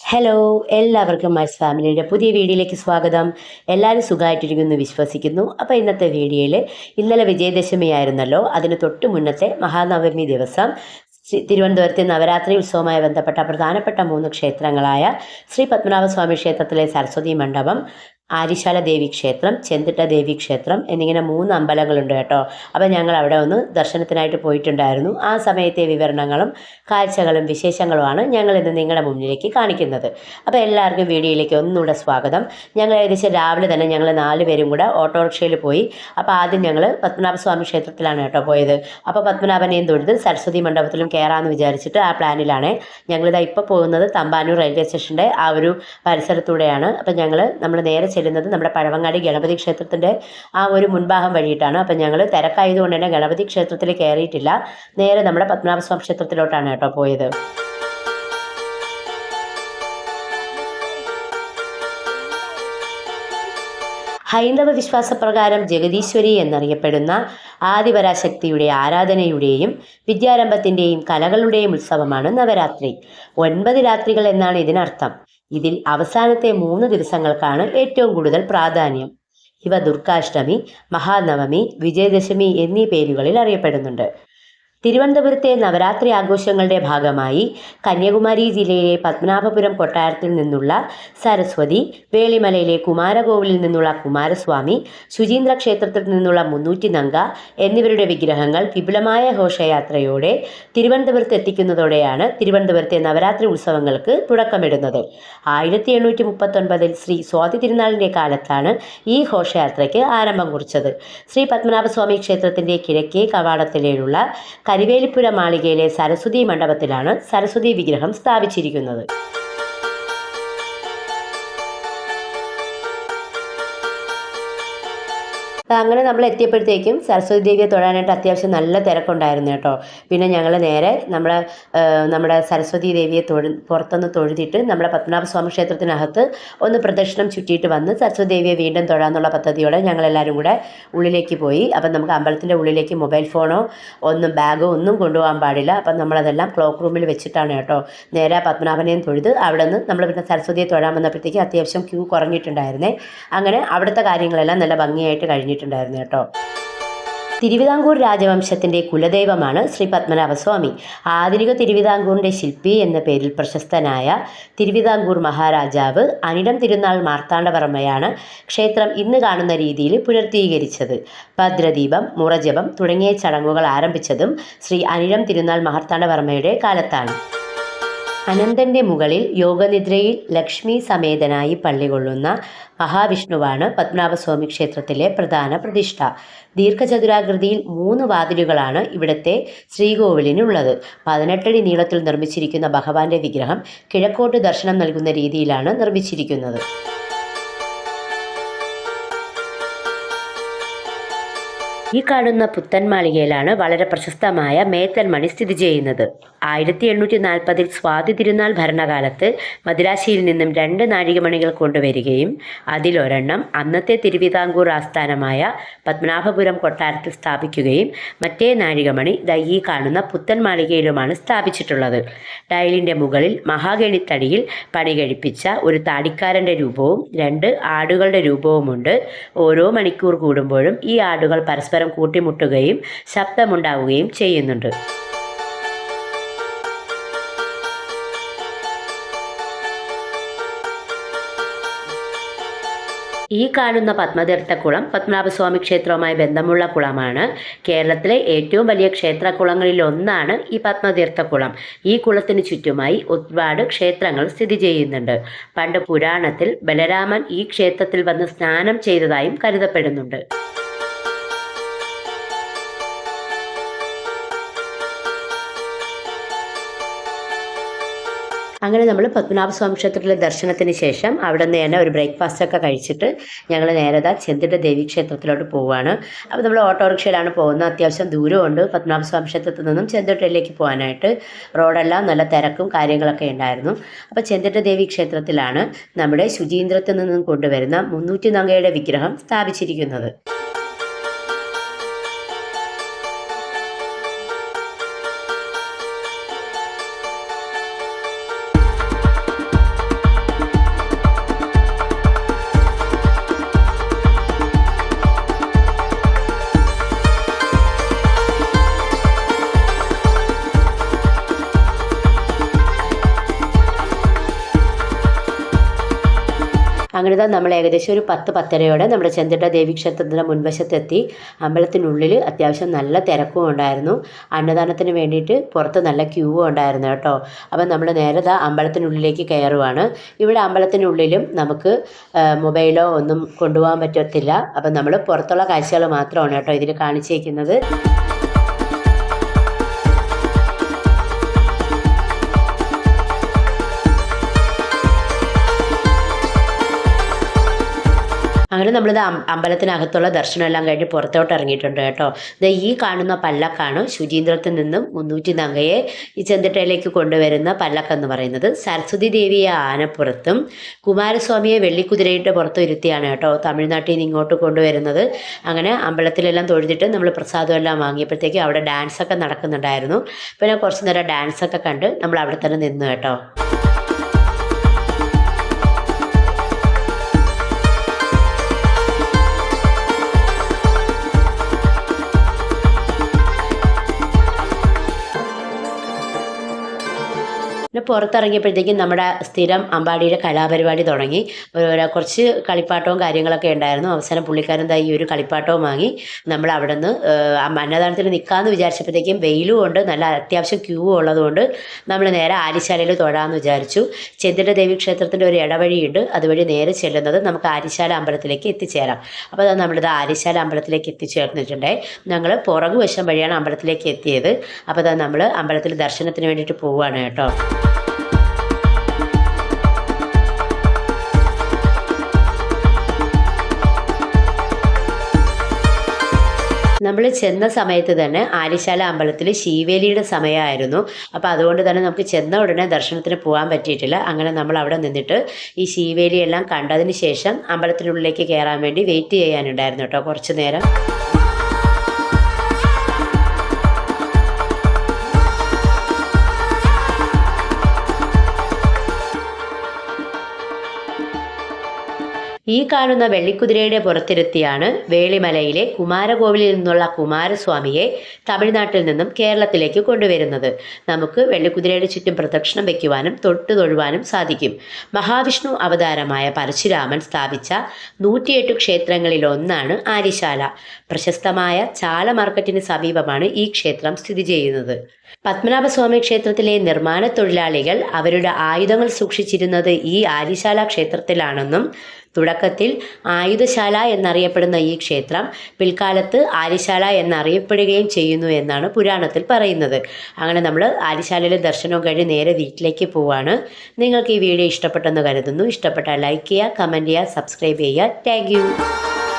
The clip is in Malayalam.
ഹലോ എല്ലാവർക്കും മൈസ് ഫാമിലിയുടെ പുതിയ വീഡിയോയിലേക്ക് സ്വാഗതം. എല്ലാവരും സുഖമായിട്ടിരിക്കുന്നു വിശ്വസിക്കുന്നു. അപ്പോൾ ഇന്നത്തെ വീഡിയോയിൽ ഇന്നലെ വിജയദശമി ആയിരുന്നല്ലോ അതിന് തൊട്ട് മുന്നത്തെ മഹാനവമി ദിവസം തിരുവനന്തപുരത്തെ നവരാത്രി ഉത്സവവുമായി ബന്ധപ്പെട്ട പ്രധാനപ്പെട്ട മൂന്ന് ക്ഷേത്രങ്ങളായ ശ്രീ പത്മനാഭസ്വാമി ക്ഷേത്രത്തിലെ സരസ്വതി മണ്ഡപം ആര്യശാല ദേവി ക്ഷേത്രം ചെന്തിട്ട ദേവി ക്ഷേത്രം എന്നിങ്ങനെ മൂന്ന് അമ്പലങ്ങളുണ്ട് കേട്ടോ. അപ്പോൾ ഞങ്ങൾ അവിടെ ഒന്ന് ദർശനത്തിനായിട്ട് പോയിട്ടുണ്ടായിരുന്നു. ആ സമയത്തെ വിവരണങ്ങളും കാഴ്ചകളും വിശേഷങ്ങളുമാണ് ഞങ്ങൾ ഇന്ന് നിങ്ങളുടെ മുന്നിലേക്ക് കാണിക്കുന്നത്. അപ്പോൾ എല്ലാവർക്കും വീഡിയോയിലേക്ക് ഒന്നുകൂടെ സ്വാഗതം. ഞങ്ങൾ ഏകദേശം രാവിലെ തന്നെ ഞങ്ങൾ നാല് പേരും കൂടെ ഓട്ടോറിക്ഷയിൽ പോയി. അപ്പോൾ ആദ്യം ഞങ്ങൾ പത്മനാഭസ്വാമി ക്ഷേത്രത്തിലാണ് കേട്ടോ പോയത്. അപ്പോൾ പത്മനാഭനെയും തൊഴുത് സരസ്വതി മണ്ഡപത്തിലും കയറാമെന്ന് വിചാരിച്ചിട്ട് ആ പ്ലാനിലാണ് ഞങ്ങളിതാ ഇപ്പോൾ പോകുന്നത് തമ്പാനൂർ റെയിൽവേ സ്റ്റേഷന്റെ ആ ഒരു പരിസരത്തൂടെയാണ്. അപ്പോൾ ഞങ്ങൾ നമ്മൾ നേരെ ചെല്ലുന്നത് നമ്മുടെ പഴവങ്ങാടി ഗണപതി ക്ഷേത്രത്തിന്റെ ആ ഒരു മുൻഭാഗം വഴിയിട്ടാണ്. അപ്പം ഞങ്ങൾ തിരക്കായതുകൊണ്ട് തന്നെ ഗണപതി ക്ഷേത്രത്തിൽ കയറിയിട്ടില്ല നേരെ നമ്മുടെ പത്മനാഭസ്വാമി ക്ഷേത്രത്തിലോട്ടാണ് കേട്ടോ പോയത്. ഹൈന്ദവ വിശ്വാസപ്രകാരം ജഗതീശ്വരി എന്നറിയപ്പെടുന്ന ആദിപരാശക്തിയുടെ ആരാധനയുടെയും വിദ്യാരംഭത്തിന്റെയും കലകളുടെയും ഉത്സവമാണ് നവരാത്രി. ഒൻപത് രാത്രികൾ എന്നാണ് ഇതിനർത്ഥം. ഇതിൽ അവസാനത്തെ മൂന്ന് ദിവസങ്ങൾക്കാണ് ഏറ്റവും കൂടുതൽ പ്രാധാന്യം. ഇവ ദുർഗാഷ്ടമി മഹാനവമി വിജയദശമി എന്നീ പേരുകളിൽ അറിയപ്പെടുന്നുണ്ട്. തിരുവനന്തപുരത്തെ നവരാത്രി ആഘോഷങ്ങളുടെ ഭാഗമായി കന്യാകുമാരി ജില്ലയിലെ പത്മനാഭപുരം കൊട്ടാരത്തിൽ നിന്നുള്ള സരസ്വതി വേളിമലയിലെ കുമാരകോവിലിൽ നിന്നുള്ള കുമാരസ്വാമി ശുചീന്ദ്ര ക്ഷേത്രത്തിൽ നിന്നുള്ള മുന്നൂറ്റി നങ്ക എന്നിവരുടെ വിഗ്രഹങ്ങൾ വിപുലമായ ഘോഷയാത്രയോടെ തിരുവനന്തപുരത്ത് എത്തിക്കുന്നതോടെയാണ് തിരുവനന്തപുരത്തെ നവരാത്രി ഉത്സവങ്ങൾക്ക് തുടക്കമിടുന്നത്. ആയിരത്തി എണ്ണൂറ്റി മുപ്പത്തൊൻപതിൽ ശ്രീ സ്വാതി തിരുനാളിന്റെ കാലത്താണ് ഈ ഘോഷയാത്രയ്ക്ക് ആരംഭം കുറിച്ചത്. ശ്രീ പത്മനാഭസ്വാമി ക്ഷേത്രത്തിന്റെ കിഴക്കേ കവാടത്തിലുള്ള കരിവേലിപ്പുര മാളികയിലെ സരസ്വതി മണ്ഡപത്തിലാണ് സരസ്വതി വിഗ്രഹം സ്ഥാപിച്ചിരിക്കുന്നത്. അങ്ങനെ നമ്മൾ എത്തിയപ്പോഴത്തേക്കും സരസ്വതി ദേവിയെ തൊഴാനായിട്ട് അത്യാവശ്യം നല്ല തിരക്കുണ്ടായിരുന്നു കേട്ടോ. പിന്നെ ഞങ്ങൾ നേരെ നമ്മളെ നമ്മുടെ സരസ്വതി ദേവിയെ തൊഴു പുറത്തൊന്ന് തൊഴുതിട്ട് നമ്മുടെ പത്മനാഭസ്വാമി ക്ഷേത്രത്തിനകത്ത് ഒന്ന് പ്രദക്ഷിണം ചുറ്റിയിട്ട് വന്ന് സരസ്വതി ദേവിയെ വീണ്ടും തൊഴാന്നുള്ള പദ്ധതിയോടെ ഞങ്ങളെല്ലാവരും കൂടെ ഉള്ളിലേക്ക് പോയി. അപ്പം നമുക്ക് അമ്പലത്തിന്റെ ഉള്ളിലേക്ക് മൊബൈൽ ഫോണോ ഒന്നും ബാഗോ ഒന്നും കൊണ്ടുപോകാൻ പാടില്ല. അപ്പം നമ്മളതെല്ലാം ക്ലോക്ക് റൂമിൽ വെച്ചിട്ടാണ് കേട്ടോ. നേരെ പത്മനാഭനെയും തൊഴുത് അവിടെ നിന്ന് നമ്മൾ പിന്നെ സരസ്വതിയെ തൊഴാൻ വന്നപ്പോഴത്തേക്ക് അത്യാവശ്യം ക്യൂ കുറഞ്ഞിട്ടുണ്ടായിരുന്നേ. അങ്ങനെ അവിടുത്തെ കാര്യങ്ങളെല്ലാം നല്ല ഭംഗിയായിട്ട് കഴിഞ്ഞിട്ടുണ്ടായിരുന്നു കേട്ടോ. തിരുവിതാംകൂർ രാജവംശത്തിന്റെ കുലദൈവമാണ് ശ്രീ പത്മനാഭസ്വാമി. ആധുനിക തിരുവിതാംകൂറിന്റെ ശില്പി എന്ന പേരിൽ പ്രശസ്തനായ തിരുവിതാംകൂർ മഹാരാജാവ് അനിടം തിരുനാൾ മാർത്താണ്ഡവർമ്മയാണ് ക്ഷേത്രം ഇന്ന് കാണുന്ന രീതിയിൽ പുനർത്തീകരിച്ചത്. ഭദ്രദീപം മുറജപം തുടങ്ങിയ ചടങ്ങുകൾ ആരംഭിച്ചതും ശ്രീ അനിഴം തിരുനാൾ മാർത്താണ്ഡവർമ്മയുടെ കാലത്താണ്. അനന്തന്റെ മുകളിൽ യോഗനിദ്രയിൽ ലക്ഷ്മി സമേതനായി പള്ളികൊള്ളുന്ന മഹാവിഷ്ണുവാണ് പത്മനാഭസ്വാമി ക്ഷേത്രത്തിലെ പ്രധാന പ്രതിഷ്ഠ. ദീർഘചതുരാകൃതിയിൽ മൂന്ന് വാതിലുകളാണ് ഇവിടുത്തെ ശ്രീകോവിലിനുള്ളത്. പതിനെട്ടടി നീളത്തിൽ നിർമ്മിച്ചിരിക്കുന്ന ഭഗവാന്റെ വിഗ്രഹം കിഴക്കോട്ട് ദർശനം നൽകുന്ന രീതിയിലാണ് നിർമ്മിച്ചിരിക്കുന്നത്. ഈ കാണുന്ന പുത്തൻ മാളികയിലാണ് വളരെ പ്രശസ്തമായ മേത്തൻ മണി സ്ഥിതി ചെയ്യുന്നത്. ആയിരത്തി എണ്ണൂറ്റി നാൽപ്പതിൽ സ്വാതി തിരുനാൾ ഭരണകാലത്ത് മദിരാശിയിൽ നിന്നും രണ്ട് നാഴികമണികൾ കൊണ്ടുവരികയും അതിലൊരെണ്ണം അന്നത്തെ തിരുവിതാംകൂർ ആസ്ഥാനമായ പത്മനാഭപുരം കൊട്ടാരത്തിൽ സ്ഥാപിക്കുകയും മറ്റേ നാഴികമണി ദാ ഈ കാണുന്ന പുത്തൻ മാളികയിലുമാണ് സ്ഥാപിച്ചിട്ടുള്ളത്. ഡയലിന്റെ മുകളിൽ മഹാഗണിത്തടിയിൽ പണി കഴിപ്പിച്ച ഒരു താടിക്കാരന്റെ രൂപവും രണ്ട് ആടുകളുടെ രൂപവുമുണ്ട്. ഓരോ മണിക്കൂർ കൂടുമ്പോഴും ഈ ആടുകൾ പരസ്പരം കൂട്ടിമുട്ടുകയും ശബ്ദമുണ്ടാവുകയും ചെയ്യുന്നുണ്ട്. ഈ കാണുന്ന പത്മതീർത്ഥക്കുളം പത്മനാഭസ്വാമി ക്ഷേത്രവുമായി ബന്ധമുള്ള കുളമാണ്. കേരളത്തിലെ ഏറ്റവും വലിയ ക്ഷേത്ര ഒന്നാണ് ഈ പത്മതീർത്ഥക്കുളം. ഈ കുളത്തിന് ചുറ്റുമായി ഒരുപാട് ക്ഷേത്രങ്ങൾ സ്ഥിതി ചെയ്യുന്നുണ്ട്. പണ്ട് പുരാണത്തിൽ ബലരാമൻ ഈ ക്ഷേത്രത്തിൽ വന്ന് സ്നാനം ചെയ്തതായും കരുതപ്പെടുന്നുണ്ട്. അങ്ങനെ നമ്മൾ പത്മനാഭസ്വാമി ക്ഷേത്രത്തിലെ ദർശനത്തിന് ശേഷം അവിടെ നിന്ന് തന്നെ ഒരു ബ്രേക്ക്ഫാസ്റ്റ് ഒക്കെ കഴിച്ചിട്ട് ഞങ്ങൾ നേരത ചെന്തിന്റെ ദേവി ക്ഷേത്രത്തിലോട്ട് പോവുകയാണ് അപ്പോൾ നമ്മൾ ഓട്ടോറിക്ഷയിലാണ് പോകുന്നത്. അത്യാവശ്യം ദൂരമുണ്ട് പത്മനാഭസ്വാമി ക്ഷേത്രത്തിൽ നിന്നും ചെന്തിട്ടയിലേക്ക് പോകാനായിട്ട്. റോഡെല്ലാം നല്ല തിരക്കും കാര്യങ്ങളൊക്കെ ഉണ്ടായിരുന്നു. അപ്പോൾ ചെന്തിട്ട ദേവി ക്ഷേത്രത്തിലാണ് നമ്മുടെ ശുചീന്ദ്രത്തിൽ നിന്നും കൊണ്ടുവരുന്ന മുന്നൂറ്റി നങ്കയുടെ വിഗ്രഹം സ്ഥാപിച്ചിരിക്കുന്നത്. അങ്ങനെ തന്നെ നമ്മൾ ഏകദേശം ഒരു പത്ത് പത്തരയോടെ നമ്മുടെ ചെന്തിട്ട ദേവീക്ഷേത്രത്തിന്റെ മുൻവശത്തെത്തി. അമ്പലത്തിനുള്ളിൽ അത്യാവശ്യം നല്ല തിരക്കും ഉണ്ടായിരുന്നു. അന്നദാനത്തിന് വേണ്ടിയിട്ട് പുറത്ത് നല്ല ക്യൂവും ഉണ്ടായിരുന്നു കേട്ടോ. അപ്പം നമ്മൾ നേരെ അമ്പലത്തിനുള്ളിലേക്ക് കയറുവാണ്. ഇവിടെ അമ്പലത്തിനുള്ളിലും നമുക്ക് മൊബൈലോ ഒന്നും കൊണ്ടുപോകാൻ പറ്റത്തില്ല. അപ്പം നമ്മൾ പുറത്തുള്ള കാഴ്ചകൾ മാത്രമാണ് കേട്ടോ ഇതിൽ കാണിച്ചേക്കുന്നത്. അങ്ങനെ നമ്മൾ ഇത് അമ്പലത്തിനകത്തുള്ള ദർശനമെല്ലാം കഴിഞ്ഞ് പുറത്തോട്ട് ഇറങ്ങിയിട്ടുണ്ട് കേട്ടോ. ഇത് ഈ കാണുന്ന പല്ലക്കാണ് ശുചീന്ദ്രത്തിൽ നിന്നും മുന്നൂറ്റി നങ്കയെ ഈ ചെന്തിട്ടയിലേക്ക് കൊണ്ടുവരുന്ന പല്ലക്കെന്ന് പറയുന്നത്. സരസ്വതി ദേവിയെ ആനപ്പുറത്തും കുമാരസ്വാമിയെ വെള്ളിക്കുതിരയിട്ട് പുറത്ത് ഇരുത്തിയാണ് കേട്ടോ തമിഴ്നാട്ടിൽ നിന്ന് ഇങ്ങോട്ട് കൊണ്ടുവരുന്നത്. അങ്ങനെ അമ്പലത്തിലെല്ലാം തൊഴുതിട്ട് നമ്മൾ പ്രസാദം എല്ലാം വാങ്ങിയപ്പോഴത്തേക്ക് അവിടെ ഡാൻസൊക്കെ നടക്കുന്നുണ്ടായിരുന്നു. പിന്നെ കുറച്ച് നേരം ഡാൻസൊക്കെ കണ്ട് നമ്മൾ അവിടെ തന്നെ നിന്നു കേട്ടോ. പുറത്തിറങ്ങിയപ്പോഴത്തേക്കും നമ്മുടെ സ്ഥിരം അമ്പാടിയുടെ കലാപരിപാടി തുടങ്ങി. കുറച്ച് കളിപ്പാട്ടവും കാര്യങ്ങളൊക്കെ ഉണ്ടായിരുന്നു. അവസാനം പുള്ളിക്കാരൻ ഈ ഒരു കളിപ്പാട്ടവും വാങ്ങി. നമ്മൾ അവിടെ നിന്ന് അന്നദാനത്തിന് നിൽക്കാമെന്ന് വിചാരിച്ചപ്പോഴത്തേക്കും വെയിലും ഉണ്ട്. നല്ല അത്യാവശ്യം ക്യൂ ഉള്ളതുകൊണ്ട് നമ്മൾ നേരെ ആരിശാലയിൽ തൊഴാമെന്ന് വിചാരിച്ചു. ചെന്തിട്ട ദേവി ക്ഷേത്രത്തിന്റെ ഒരു ഇടവഴിയുണ്ട്. അതുവഴി നേരെ ചെല്ലുന്നത് നമുക്ക് ആരിശാല അമ്പലത്തിലേക്ക് എത്തിച്ചേരാം. അപ്പോൾ അത് നമ്മളിത് ആരിശാല അമ്പലത്തിലേക്ക് എത്തിച്ചേർന്നിട്ടുണ്ടേ. ഞങ്ങൾ പുറകു വശം വഴിയാണ് അമ്പലത്തിലേക്ക് എത്തിയത്. അപ്പോൾ അത് നമ്മൾ അമ്പലത്തിൽ ദർശനത്തിന് വേണ്ടിയിട്ട് പോവുകയാണ് കേട്ടോ. നമ്മൾ ചെന്ന സമയത്ത് തന്നെ ആലിശാല അമ്പലത്തിൽ ശീവേലിയുടെ സമയമായിരുന്നു. അപ്പോൾ അതുകൊണ്ട് തന്നെ നമുക്ക് ചെന്ന ഉടനെ ദർശനത്തിന് പോകാൻ പറ്റിയിട്ടില്ല. അങ്ങനെ നമ്മൾ അവിടെ നിന്നിട്ട് ഈ ശീവേലിയെല്ലാം കണ്ടതിന് ശേഷം അമ്പലത്തിനുള്ളിലേക്ക് കയറാൻ വേണ്ടി വെയിറ്റ് ചെയ്യാനുണ്ടായിരുന്നു കേട്ടോ കുറച്ച് നേരം. ഈ കാണുന്ന വെള്ളിക്കുതിരയുടെ പുറത്തിരുത്തിയാണ് വേളിമലയിലെ കുമാരകോവിലിൽ നിന്നുള്ള കുമാരസ്വാമിയെ തമിഴ്നാട്ടിൽ നിന്നും കേരളത്തിലേക്ക് കൊണ്ടുവരുന്നത്. നമുക്ക് വെള്ളിക്കുതിരയുടെ ചുറ്റും പ്രദക്ഷിണം വയ്ക്കുവാനും തൊട്ടു തൊഴുവാനും സാധിക്കും. മഹാവിഷ്ണു അവതാരമായ പരശുരാമൻ സ്ഥാപിച്ച നൂറ്റിയെട്ട് ക്ഷേത്രങ്ങളിൽ ഒന്നാണ് ആരിശാല പ്രശസ്തമായ ചാല മാർക്കറ്റിന് സമീപമാണ് ഈ ക്ഷേത്രം സ്ഥിതി ചെയ്യുന്നത്. പത്മനാഭസ്വാമി ക്ഷേത്രത്തിലെ നിർമ്മാണ തൊഴിലാളികൾ അവരുടെ ആയുധങ്ങൾ സൂക്ഷിച്ചിരുന്നത് ഈ ആരിശാല ക്ഷേത്രത്തിലാണെന്നും തുടക്കത്തിൽ ആയുധശാല എന്നറിയപ്പെടുന്ന ഈ ക്ഷേത്രം പിൽക്കാലത്ത് ആര്യശാല എന്നറിയപ്പെടുകയും ചെയ്യുന്നു എന്നാണ് പുരാണത്തിൽ പറയുന്നത്. അങ്ങനെ നമ്മൾ ആര്യശാലയിലെ ദർശനവും കഴിഞ്ഞ് നേരെ വീട്ടിലേക്ക് പോവാണ്. നിങ്ങൾക്ക് ഈ വീഡിയോ ഇഷ്ടപ്പെട്ടെന്ന് കരുതുന്നു. ഇഷ്ടപ്പെട്ടാൽ ലൈക്ക് ചെയ്യുക കമന്റ് ചെയ്യുക സബ്സ്ക്രൈബ് ചെയ്യുക. താങ്ക്